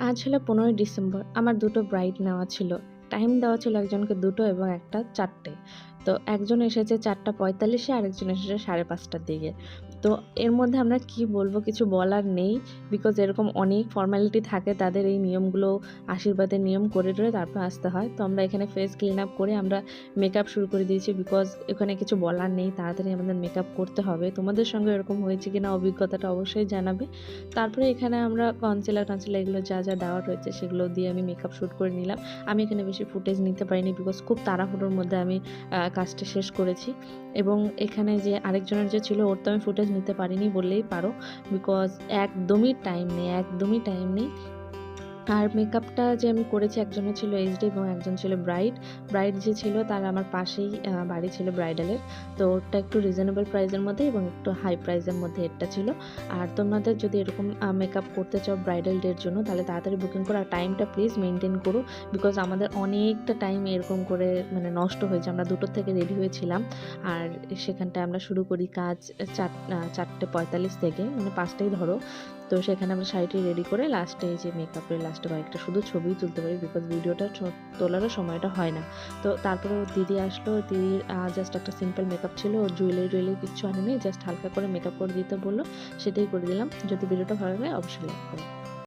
আজ হলো পনেরোই ডিসেম্বর। আমার দুটো ব্রাইড নেওয়া ছিল। টাইম দেওয়া ছিল একজনকে দুটো এবং একটা চারটে। তো একজন এসেছে চারটা পঁয়তাল্লিশে, আরেকজন এসেছে সাড়ে পাঁচটার দিকে। তো এর মধ্যে আমরা কি বলব কিছু বলার নেই বিকজ এরকম অনেক ফর্ম্যালিটি থাকে তাদের এই নিয়মগুলো, আশীর্বাদের নিয়ম করে টরে তারপর আসতে হয়। তো আমরা এখানে ফেস ক্লিন আপ করে আমরা মেকআপ শুরু করে দিয়েছি বিকজ এখানে কিছু বলার নেই, তাড়াতাড়ি আমাদের মেকআপ করতে হবে। তোমাদের সঙ্গে এরকম হয়েছে কিনা অভিজ্ঞতাটা অবশ্যই জানাবে। তারপরে এখানে আমরা কনসিলার টনসিলার এগুলো যা যা দেওয়া রয়েছে সেগুলো দিয়ে আমি মেকআপ শ্যুট করে নিলাম। আমি এখানে বেশি ফুটেজ নিতে পারিনি বিকজ খুব তাড়াহুড়োর মধ্যে আমি কাজটা শেষ করেছি। এবং এখানে যে আরেকজনের যে ছিল, ওর তো আমি ফুটেজ নিতে পারিনি বললেই পারো। বিকজ একদমই টাইম নেই, একদমই টাইম নেই। আর মেকআপটা যে আমি করেছি, একজনের ছিল এইচডি এবং একজন ছিল ব্রাইড। ব্রাইড যে ছিল, তার আমার পাশেই বাড়ি ছিল ব্রাইডালের তো ওটা একটু রিজনেবল প্রাইসের মধ্যে এবং একটু হাই প্রাইসের মধ্যে এটা ছিল। আর তোমাদের যদি এরকম মেকআপ করতে চাও ব্রাইডাল ডের জন্য, তাহলে তাড়াতাড়ি বুকিং করো। আর টাইমটা প্লিজ মেনটেন করো বিকজ আমাদের অনেকটা টাইম এরকম করে মানে নষ্ট হয়েছে। আমরা দুটোর থেকে রেডি হয়েছিলাম। আর সেখানটায় আমরা শুরু করি কাজ চার চারটে পঁয়তাল্লিশ থেকে মানে পাঁচটাই ধরো। তো সেখানে আমরা শাড়িটি রেডি করে লাস্টে এই যে মেকআপের লাস্টে কয়েকটা শুধু ছবি তুলতে পারি বিকজ ভিডিওটা তোলারও সময়টা হয় না। তো তারপরে দিদি আসলো দিদির জাস্ট একটা সিম্পল মেকআপ ছিল জুয়েলারি টুয়েলারি কিচ্ছু আনেনি জাস্ট হালকা করে মেকআপ করে দিতে বলল, সেটাই করে দিলাম। যদি ভিডিওটা ভালো লাগে অবশ্যই লাইক করো।